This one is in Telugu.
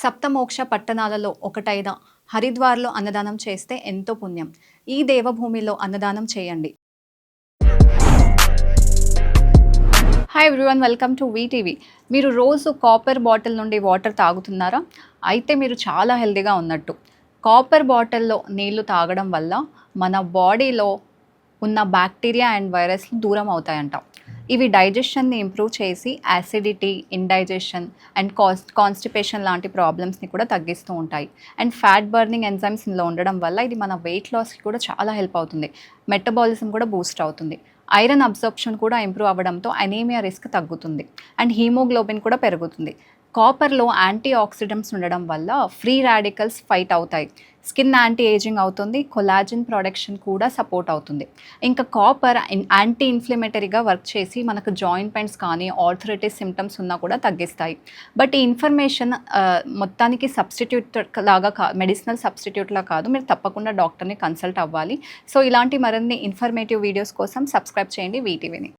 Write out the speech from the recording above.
సప్తమోక్ష పట్టణాలలో ఒకటైన హరిద్వార్లో అన్నదానం చేస్తే ఎంతో పుణ్యం. ఈ దేవభూమిలో అన్నదానం చేయండి. Hi everyone welcome to VTV మీరు రోజు కాపర్ బాటిల్ నుండి వాటర్ తాగుతున్నారా? అయితే మీరు చాలా హెల్దీగా ఉన్నట్టు. కాపర్ బాటిల్లో నీళ్ళు తాగడం వల్ల మన బాడీలో ఉన్న బ్యాక్టీరియా అండ్ వైరస్లు దూరం అవుతాయంట. ఇవి డైజెషన్ని ఇంప్రూవ్ చేసి acidity indigestion and cost constipation లాంటి ప్రాబ్లమ్స్ని కూడా తగ్గిస్తూ ఉంటాయి. అండ్ ఫ్యాట్ బర్నింగ్ ఎంజైమ్స్ ఇందులో ఉండడం వల్ల ఇది మన వెయిట్ లాస్కి కూడా చాలా హెల్ప్ అవుతుంది. మెటబాలిజం కూడా బూస్ట్ అవుతుంది. ఐరన్ అబ్జర్ప్షన్ కూడా ఇంప్రూవ్ అవ్వడంతో అనీమియా రిస్క్ తగ్గుతుంది. అండ్ హీమోగ్లోబిన్ కూడా పెరుగుతుంది. కాపర్లో యాంటీ ఆక్సిడెంట్స్ ఉండడం వల్ల ఫ్రీ రాడికల్స్ ఫైట్ అవుతాయి. స్కిన్ యాంటీ ఏజింగ్ అవుతుంది కొలాజిన్ ప్రొడక్షన్ కూడా సపోర్ట్ అవుతుంది. ఇంకా కాపర్ యాంటీ ఇన్ఫ్లమేటరీగా వర్క్ చేసి మనకు జాయింట్ పెయిన్స్ కానీ ఆర్థరైటిస్ సిమ్టమ్స్ ఉన్నా కూడా తగ్గిస్తాయి. బట్ ఈ ఇన్ఫర్మేషన్ మొత్తానికి సబ్స్టిట్యూట్ లాగా కా మెడిసినల్ సబ్స్టిట్యూట్లా కాదు మీరు తప్పకుండా డాక్టర్ని కన్సల్ట్ అవ్వాలి. సో ఇలాంటి మరిన్ని ఇన్ఫర్మేటివ్ వీడియోస్ కోసం సబ్స్క్రైబ్ చేయండి వీటీవీని